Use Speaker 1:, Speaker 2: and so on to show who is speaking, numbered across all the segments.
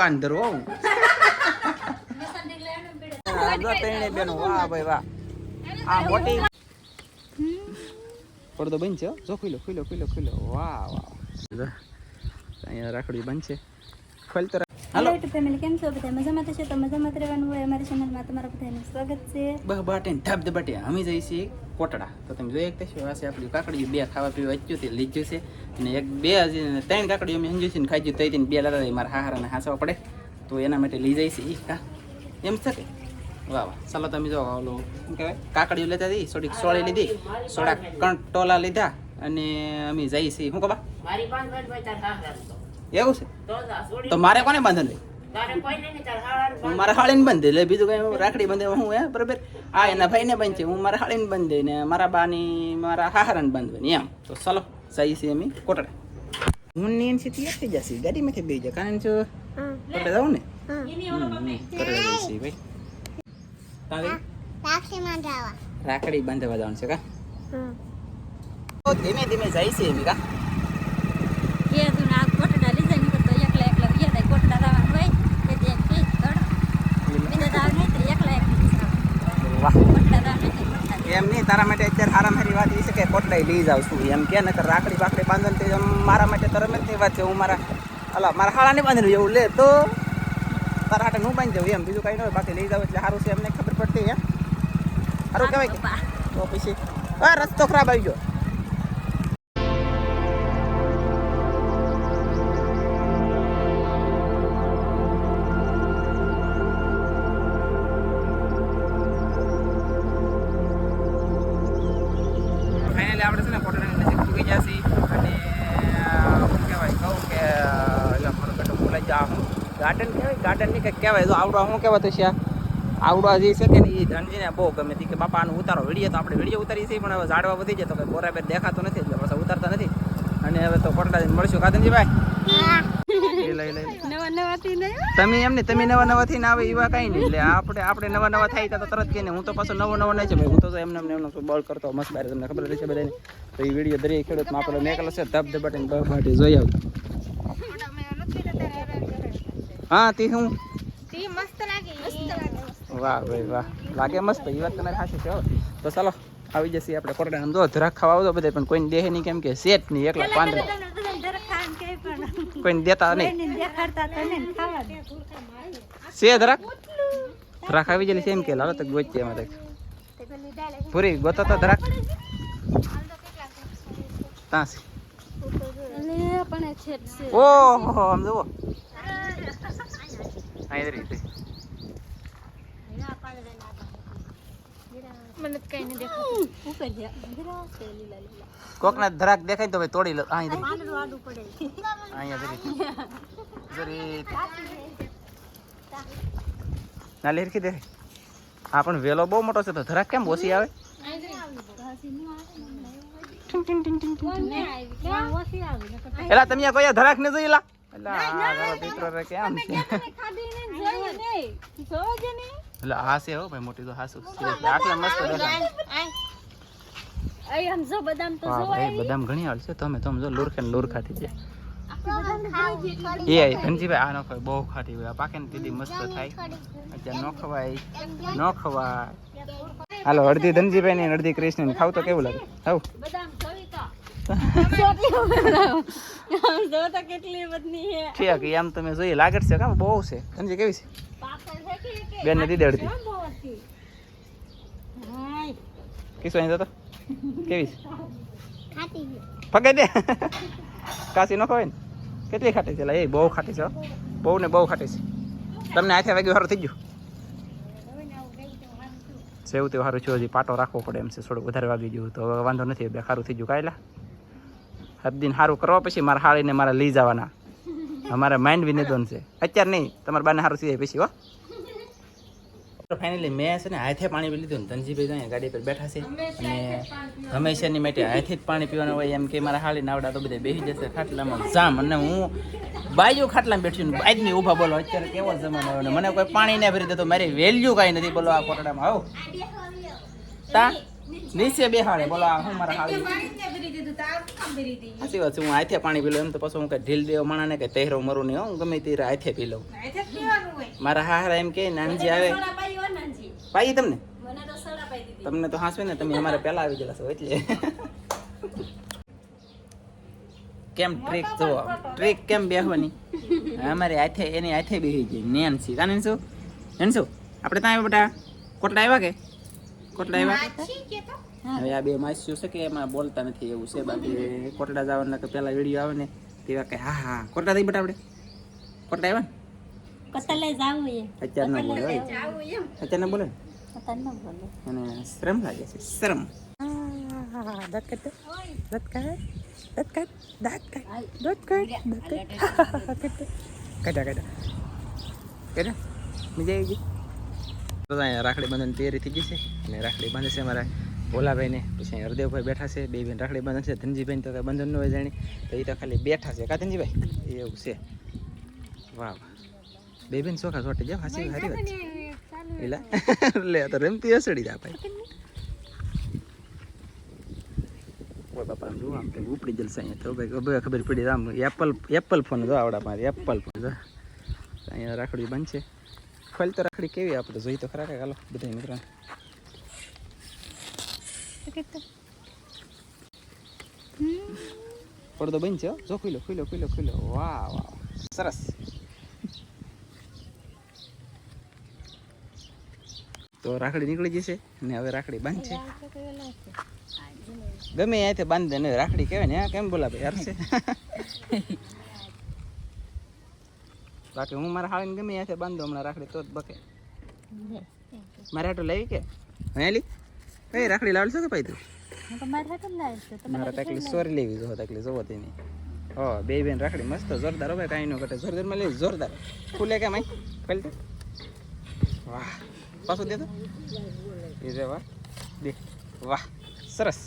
Speaker 1: કાંદર. હોઉં જો ત્રણે બેનો, વાહ ભાઈ, વાહ. આ મોટી. પડદો બનશે હો. જો ખુલ્લો ખુલ્લો ખુલ્લો ખુલ્લો વાહ વાહ અહીંયા રાખડી છે. ખોલતો રાખ.
Speaker 2: હેલો
Speaker 1: હાલો
Speaker 2: યુટ્યુબ ફેમિલી કેમ છો બધા? મજામાં થશે તો મજામાં રહેવાનું હોય અમારી ચેનલમાં તમારા બધાનું સ્વાગત છે.
Speaker 1: બહ બાટે ધબ અમે જઈએ છીએ કોટડા. તો તમે જોઈ શકતા છો આપણી કાકડી. બે ખાવા પીવા વચ્ચું તે લીધું છે. અને એક બે હજી ત્રણ કાકડીઓ અમે સમજ્યું છે ને ખાઈ ગયું તઈ બે લાદા મારા હાહારાને હાંસવા પડે. તો એના માટે લઈ જાય છે ઈ કા એમ થશે વાહ વાહ. ચાલો તમે જો ઓલું શું કહેવાય? કાકડીઓ લેતા હતી થોડીક સોળી લીધી. સોડા કંટોલા લીધા. અને અમે જઈએ છીએ. શું કબા
Speaker 3: મારી પાંચ તાર.
Speaker 1: એવું છે?
Speaker 3: તો
Speaker 1: મારે કોને બાંધન લે? હું મારા હાળીને બંધ એટલે બીજું કઈ રાખડી બંધ હું હે બરાબર? આ એના ભાઈને બંધ છે હું મારા હાળીને બંધ ને મારા બાની મારા હાહારાને બંધવાની એમ. તો ચલો જઈએ છીએ અમે કોટડા. હું ને એની સીધી આપી જશે ગાડીમાંથી બે જાય કારણ જો કોટડા જાઉં ને? કોટડા જઈશી ભાઈ. રાખડી બાંધવા. જવાનું છે કા? ધીમે ધીમે જઈશી એમ કા
Speaker 2: એ તું ના કોટડા લીધા નહીં તો એકલા એકલા ગયા થાય કોટડા લાવવાનું હોય તે જે પી તડ બીજા દાવ નહીં તો એકલા એકલા
Speaker 1: વાહ
Speaker 2: કોટડા દાવ નહીં કોટડા
Speaker 1: એમ નહીં તારા માટે અત્યારે હારા મારી વાત એ છે કે કોટડાઈ લઈ જાઉં છું. એમ કે નકર રાખડી બાકડી બાંધન તે એમ મારા માટે તરત વાત છે. હું મારા અલા મારા હાળાને બાંધેલું એવું લે તો તારા હાટે હું બાંધી જાઉં એમ. બીજું કાંઈ ન હોય. બાકી લઈ જાઉં એટલે સારું છે. એમને ખબર પડતી એમ સારું કહેવાય કે. તો પછી રસ્તો ખરાબ આવી ગયો. ગાર્ડન કહેવાય ગાર્ડનની કંઈક કહેવાય. તો આવડો શું કહેવાતું છે આવડો જે છે કે એ ધનજીને બહુ ગમે. કે બાપા આનું ઉતારો વીડિયો તો આપણે વીડિયો ઉતારી છીએ પણ હવે ઝાડવા વધી જાય તો કંઈ બોરાબેર દેખાતું નથી એટલે પાછા ઉતારતા નથી. અને હવે તો કોટડા મળશું. કાદનજીભાઈ તમે એમને તમે નવા નવા થઈને આવે એવા કઈ નહીં. એટલે આપણે આપણે નવા નવા થાય તો તરત કે હું તો પાછો નવો નવો નહીં છે. ભાઈ હું તો એમને એમને એમનો કરતો મસ્ત બારે તમને ખબર છે બધાને. તો એ વીડિયો દરેક ખેડૂતમાં આપણે મેકલ છે ધબ ધબાટીને બહ બાટી જોઈ આવ. હા તે શું
Speaker 2: તી મસ્ત લાગે. મસ્ત લાગે.
Speaker 1: વાહ ભાઈ વાહ. લાગે મસ્ત એ વાત તમારે હાશે છે હો. તો ચાલો આવી જશે આપણે કોરડા આમ જો ધરાક ખાવા આવતો બધા પણ કોઈને દેહે નહીં કેમ કે સેટ નહીં એકલા પાંદડા કોઈને દેતા નહીં.
Speaker 2: દેખાડતા તને ખાવા દે
Speaker 1: છે ધરાક ધરાક આવી જાય છે એમ કે લાલો તો ગોચી એમાં દેખ પૂરી ગોતો તો ધરાક છે ઓહો આમ જુઓ. જ રીતે
Speaker 2: લીલા
Speaker 1: કોકના ધરાક દેખાય તો ભાઈ તોડી લો. અહીંયા ના લેરખી દે. હા પણ વેલો બહુ મોટો છે તો ધરાક કેમ ઓછી આવે? એલા તમે આ ધરાક ને જોઈ લા? એલા મારો કેમ છે? એટલે આ છે હો ભાઈ મોટી તો હાસુ. આટલા મસ્ત દેખાય
Speaker 2: બદામ. તો
Speaker 1: ભાઈ બદામ ઘણી આવડે છે તમે. તમે જો લુરખે ને લુર ખાતી છે એ ધનજીભાઈ આ ન ખવાય બહુ ખાટી હોય. આ પાકે ને દીદી મસ્ત થાય. અત્યારે ન ખવાય. ન ખવાય. હાલો અડધી ધનજીભાઈ ને અડધી કૃષ્ણ ખાવ તો કેવું લાગે? ખાવ એમ તમે જોઈએ, લાગે છે કામ બહુ છે. ધનજી કેવી છે? બેન ને દીદી અડધી અહીં જતો કેવી છે? ફગાઈ દે કાશી ન ખવાય ને? કેટલી ખાટી છે એ બહુ ખાટી છે બહુ ને બહુ ખાટી છે. તમને આખે વાગ્યું સારું થઈ ગયું. સેવું તેવું સારું છે, હજી પાટો રાખવો પડે એમ છે થોડું વધારે વાગી ગયું તો વાંધો નથી બે સારું થઈ ગયું. કાયલા? હબદીન સારું કરવા પછી મારા હાળીને મારે લઈ જવાના. અમારે માઇન્ડ વિનેદોન છે. અત્યારે નહીં તમારા બાને સારું થઈ જાય પછી હો. ફાઇનલી મેં છે ને હાથે પાણી પી લીધું ને ધનજીભાઈ અહીંયા ગાડી પર બેઠા છે. અને હંમેશાની માટે હાથે જ પાણી પીવાનું હોય એમ કે મારા હાલી નાવડા તો બધા બેસી જશે ખાટલામાં જામ. અને હું બાજુ ખાટલામાં બેઠી ને બાજની ઊભા બોલો અત્યારે કેવો જમાનો આવ્યો મને કોઈ પાણી ના ભરી દે તો મારી વેલ્યુ કાંઈ નથી. બોલો આ કોટડામાં આવો તા? નીચે બેહાડે બોલો હું મારા હાલી સાચી વાત છે હું આથે પાણી પી લઉં એમ તો પછી હું કઈ ઢીલ દેવો માણાને કે તહેરો મરું નહીં હું ગમે તે આથે પી લઉં મારા હારા એમ કે નાનજી આવે. પાઈ તમને? તમને તો હાંસવે ને તમે અમારે પહેલા આવી ગયેલા છો એટલે. કેમ ટ્રીક જોવો ટ્રીક કેમ બેહવાની? અમારે હાથે એની હાથે બેહી ગઈ નેન સી કાને શું નેન શું આપણે ત્યાં આવ્યા બેટા? કોટડા આવ્યા કે? કોટડા આવ્યા હવે આ બે માસ્યું છે કે એમાં બોલતા નથી એવું છે બાકી કોટડા જવાના કે પેલા વીડિયો આવે ને તેવા કે હા હા કોટડા થઈ બટાવડે આપણે. કોટડા આવ્યા ને?
Speaker 2: જાવું એ.
Speaker 1: અત્યાર ના બોલે અત્યાર ના બોલે ને?
Speaker 2: કતલ બોલે?
Speaker 1: અને શ્રમ લાગે છે શ્રમ. દાંત કાઢ દાંત કાઢ. દાંત કાઢ. દાંત કાઢ. દાંત કાઢ કાઢા. કાઢા. કાઢા. મજા આવી ગઈ? તો અહીંયા રાખડી બંધન તૈયારી થઈ ગઈ છે. અને રાખડી બાંધે છે મારા ભોલાભાઈને. પછી અહીંયા હરદેવભાઈ બેઠા છે. બે બેન રાખડી બાંધે છે. ધનજીભાઈ તો કાંઈ બંધન ન હોય જાણી. તો એ તો ખાલી બેઠા છે. કા ધનજીભાઈ? એવું છે. વાહ બે બેન ચોખા ચોટી જાવ હાસી હારી વાત. એલા લે તો રમતી હસડી જા ભાઈ. ઓય બાપા આમ આમ તો ઉપડી જલશે અહીંયા. તો ભાઈ હવે ખબર પડી આમ એપલ એપલ ફોન જો આવડા મારી. એપલ ફોન જો. અહીંયા રાખડી બનશે ખોલ તો રાખડી કેવી આપણે જોઈ તો ખરા કે હાલો બધા મિત્રો પડદો બનશે હો જો ખુલ્લો ખુલ્લો ખુલ્લો ખુલ્લો વાહ વાહ સરસ તો રાખડી નીકળી જશે ને હવે રાખડી બાંધશે ગમે ત્યાંથી બાંધી દે ને રાખડી કહેવાય ને કેમ બોલા ભાઈ હરશે બાકી હું મારા હાળીને ગમે યાથે બાંધો હમણાં રાખડી તો જ બકે. મારે હાટું લેવી કે? હે લી? કઈ રાખડી લાવશો કે ભાઈ તું?
Speaker 2: મારા
Speaker 1: તકલી સોરી લેવી જો તકલી જોવો તેની. હો બે બેન રાખડી મસ્ત જોરદાર ભાઈ કાંઈ ન ઘટે. જોરદારમાં લેવી જોરદાર. ફૂલે કે આઈ ખોલ દે. વાહ. પાછું દે તો. એ વાહ. દે. વાહ. સરસ.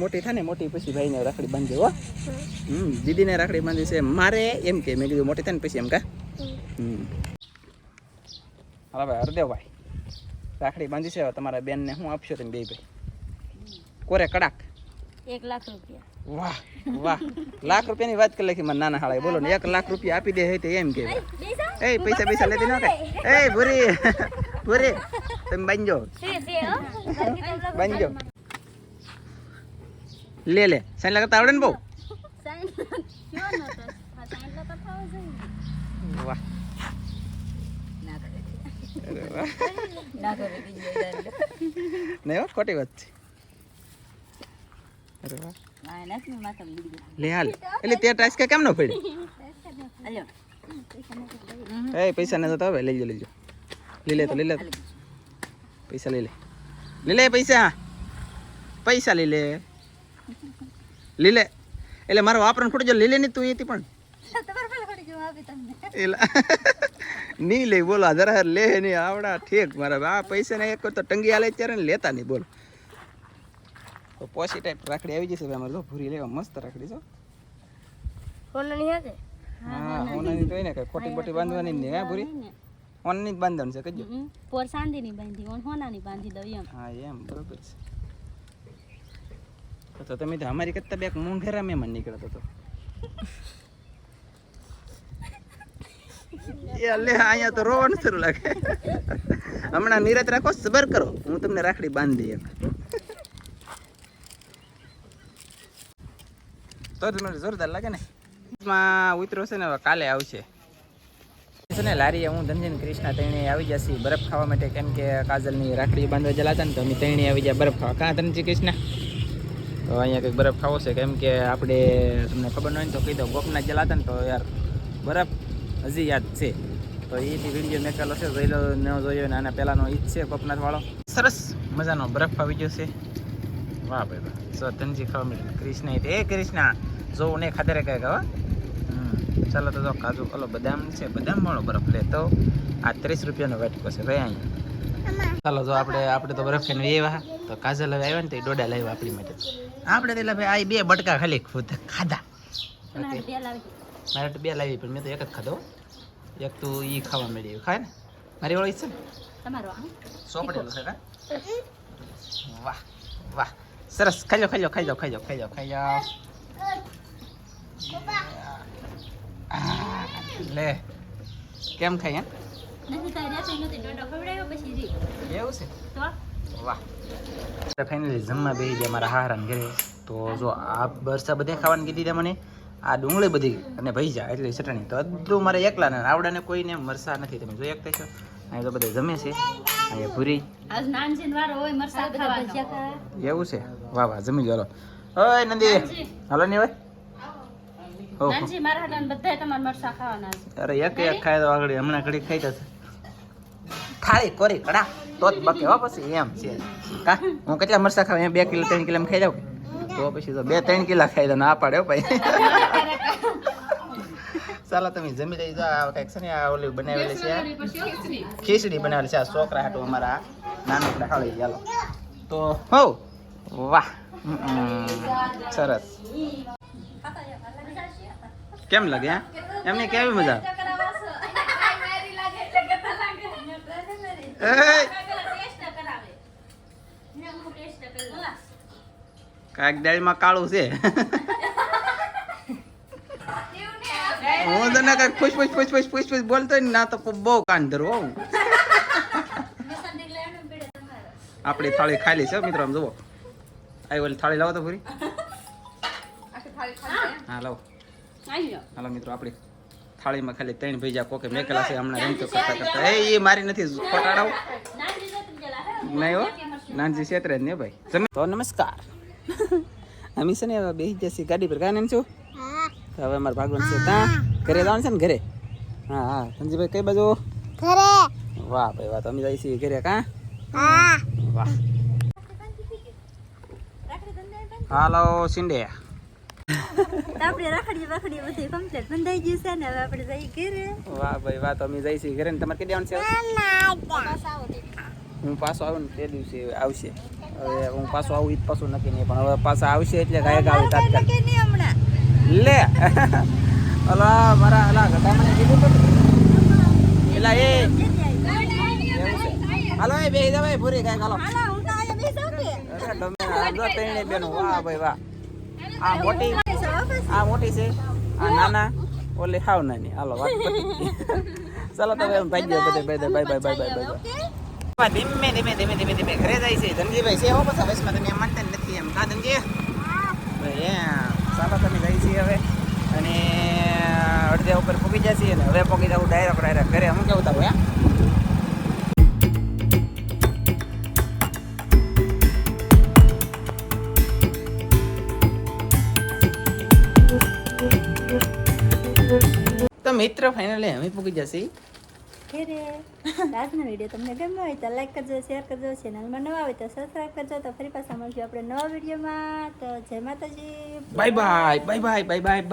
Speaker 1: મોટી થાય ને મોટી પછી ભાઈને રાખડી બાંધી હો. હમ દીદીને રાખડી બાંધી છે. મારે એમ કે મેં કીધું મોટી થાય ને પછી એમ કા? હમ. હાલો ભાઈ હરદેવભાઈ રાખડી બાંધી છે તમારા બેનને શું આપશો તમે બે ભાઈ? કોરે કડાક?
Speaker 2: એક લાખ રૂપિયા.
Speaker 1: વાહ વાહ. લાખ રૂપિયાની વાત કરી લખી મને નાના હાળા બોલો ને એક લાખ રૂપિયા આપી દે હે તે એમ કે. એ પૈસા પૈસા લેતી ન કઈ એ ભૂરી. ભૂરી. તમે બાંધજો. બાંધજો. લે લે. સાઈન લગાડતા આવડે ને બહુ? વાહ. નહીં ખોટી વાત છે. અરે વાહ. લે હાલ. એટલે તે ટાઈસ કે કેમ ન પડી એ પૈસા ને તો હવે લઈ લો લઈ લો લઈ લે તો લઈ લે. પૈસા લઈ લે. લઈ લે પૈસા. પૈસા લઈ લે. લઈ લે એટલે મારો વાપરણ ખોટું જો લીલે લે નહીં તું એથી પણ. નહીં લે બોલો જરા લે નહીં આવડા ઠીક મારા આ પૈસા ને એક તો ટંગી હાલે ત્યારે ને લેતા નહીં બોલો. તો પોસી ટાઈપ રાખડી આવી જશે અમારે. જો ભૂરી લેવા મસ્ત રાખડી છો હા હોનાની તો એને કઈ ખોટી બોટી બાંધવાની નહીં હે ભૂરી? હોનાની જ બાંધવાનું છે કહેજો.
Speaker 2: પોર સાંધી ની બાંધી ઓન હોનાની બાંધી દઉં એમ.
Speaker 1: હા એમ બરોબર છે. તો તમે તો અમારી કરતા બે મોંઘેરા મહેમાન નીકળતો તો. એ અહીંયા તો લાગે. હમણાં નિરાત રાખો, સબર હું તમને રાખડી બાંધી તો મને જોરદાર લાગે ને. ઉતરો છે ને કાલે આવશે. છે ને, લારીએ હું, ધનજન કૃષ્ણ તૈણી આવી જશે બરફ ખાવા માટે. કેમ કે કાજલની રાખડી બાંધવા જલા હતા ને, તો અમે તૈણી આવી જાય બરફ ખાવા. કાં ધનજી કૃષ્ણા તો અહીંયા કંઈક બરફ ખાવો છે. કેમ કે આપણે તમને ખબર ન હોય ને તો કહી દઉં ગોપનાથ ચલાતા હતા ને તો યાર બરફ હજી યાદ છે. તો એ વીડિયો મેકેલો છે જોઈ લો ન જોયો ને આના પહેલાંનો ઈ જ છે ગોપનાથવાળો. સરસ મજાનો બરફ આવી ગયો છે. વાહ ભાઈ વાહ. સો ધનજી ખાવા મળ્યું કૃષ્ણ એ કૃષ્ણા જોવું ને ખાતરે કાંઈક હો. ચાલો તો જો કાજુ ઓલો બદામ છે બદામ વાળો બરફ લે તો આ ત્રીસ રૂપિયાનો વાટકો છે ભાઈ અહીંયા. ચાલો જો આપણે આપણે તો બરફ ખાઈને આવ્યા. તો કાજલ હવે આવ્યા ને તો એ ડોડા લાવ્યા આપણી માટે. આપણે એટલે ભાઈ આ બે બટકા ખાલી ખુદ ખાધા. મારે તો બે લાવી પણ મેં તો એક જ ખાધો. એક તું ઈ ખાવા મળી ખાય ને? મારી વાળી છે ને?
Speaker 2: તમારો
Speaker 1: સોપડેલું છે વાહ વાહ. સરસ. ખાઈ લો ખાઈ લો ખાઈ લો ખાઈ લો ખાઈ લો ખાઈ લો. લે. કેમ ખાઈ
Speaker 2: એમ
Speaker 1: એવું છે?
Speaker 2: તો?
Speaker 1: વાહ. ફાઇનલી જમવા બેસી ગયા મારા હારાને ઘરે. તો જો આ બરસા બધે ખાવાની કીધી તે મને. આ ડુંગળી બધી અને ભૈજા એટલે ચટણી. તો અધરું મારે એકલાને આવડાને કોઈને મરસા નથી. તમે જોઈ શકતા છો અહીં તો બધા જમે છે. અહીંયા પૂરી એવું છે? વાહ વાહ જમી લો ઓય નંદી. હાલો ને ભાઈ હો, હો.
Speaker 3: નાનજી મારા હાટાને બધાય તમારે મરસા ખાવાના છે.
Speaker 1: અરે એક એક ખાય તો આગળ હમણાં ઘડી ખાઈ જશે. થાળી કોરી કડા. તો જ બકે હો પછી એમ છે. કા? હું કેટલા મરસા ખાવ બે કિલો ત્રણ કિલો એમ ખાઈ જાઉં તો પછી તો બે ત્રણ કિલા ખાઈ દો ના પાડે ભાઈ. ચાલો તમે જમી લઈ જાઓ કંઈક છે ને આ ઓલી બનાવેલી છે. ખીચડી બનાવેલી છે. આ છોકરા હાટું અમારા નાનકડા ખાવી ચાલો તો હો વાહ. સરસ. કેમ લાગે હા? એમને કેવી મજા? આવે? કાંઈક ડાળીમાં કાળું છે. હું તને કઈ ખુશ ખુશ ખુશ ખુશ ખુશ ખુશ બોલતો ને તો બહુ કાન ધરવો આપણી થાળી ખાલી છે મિત્રો આમ જુઓ. આવી ઓલી થાળી લાવો તો પૂરી. હા લાવો. હાલો મિત્રો આપણી થાળીમાં ખાલી ત્રણ ભેજા કોકે મેકેલા છે હમણાં રમતો કરતા કરતા. એ એ મારી નથી ખોટાડાવ નહીં હો. નાનજી છેતરે જ ને ભાઈ. તો નમસ્કાર. અમે છે ને હવે બેસી જશે ગાડી પર. કાંઈ છું? તો હવે અમારે ભાગવાનું છે. ત્યાં ઘરે જવાનું છે ને ઘરે? હા હા. સંજીભાઈ કઈ બાજુ?
Speaker 2: ઘરે.
Speaker 1: વાહ ભાઈ વાહ. તો અમે જઈએ છીએ ઘરે કાં?
Speaker 2: હા.
Speaker 1: વાહ. હાલો સિંડે
Speaker 2: આપણે રાખડીએ રાખડીએ બધી કમ્પ્લીટ બંધાઈ ગયું છે ને હવે આપણે જઈ ઘરે.
Speaker 1: વાહ ભાઈ વાહ. તો અમે જઈશું ઘરે ને. તમારે કઈ દેવાનું છે? હું પાછો આવું ને તે દિવસે આવશે. હવે હું પાછો આવું ઈદ પાછું નક્કી નહીં પણ હવે પાછા આવશે એટલે ગાયક આવે તાત્કાલિક. લે. અલા મારા અલા ઘટા મને કીધું તો એલા એ. હાલો એ બેહી જાવ ભાઈ પૂરી ગાય હાલો. અરે તમે આ જો ત્રણે બેનો. વાહ ભાઈ વાહ. આ મોટી આ મોટી છે આ નાના. ઓલી હાવ નાની. હાલો વાત ચાલો તમે ભાઈ ગયો બધે bye bye bye bye bye bye ધીમે ધીમે ધીમે ધીમે ધીમે ઘરે જાય છે. ધનજીભાઈ છે હો પછી વચમાં તમે એમ માનતા નથી એમ. કા ધનજી? એમ ચાલો તમે જાય છે હવે. અને અડધે ઉપર પૂગી જશે અને હવે પૂગી જવું ડાયરેક્ટ ડાયરેક્ટ ઘરે. હું કેવું તું તો મિત્ર ફાઇનલી અમે પૂકી જશે.
Speaker 2: ઘરે. આજનો વીડિયો તમને ગમ્યો હોય તો લાઈક કરજો શેર કરજો ચેનલમાં નવા હોય તો સબસ્ક્રાઈબ કરજો. તો ફરી પાછા મળશું આપણે નવા વિડીયોમાં. તો જય માતાજી.
Speaker 1: Bye bye bye bye bye bye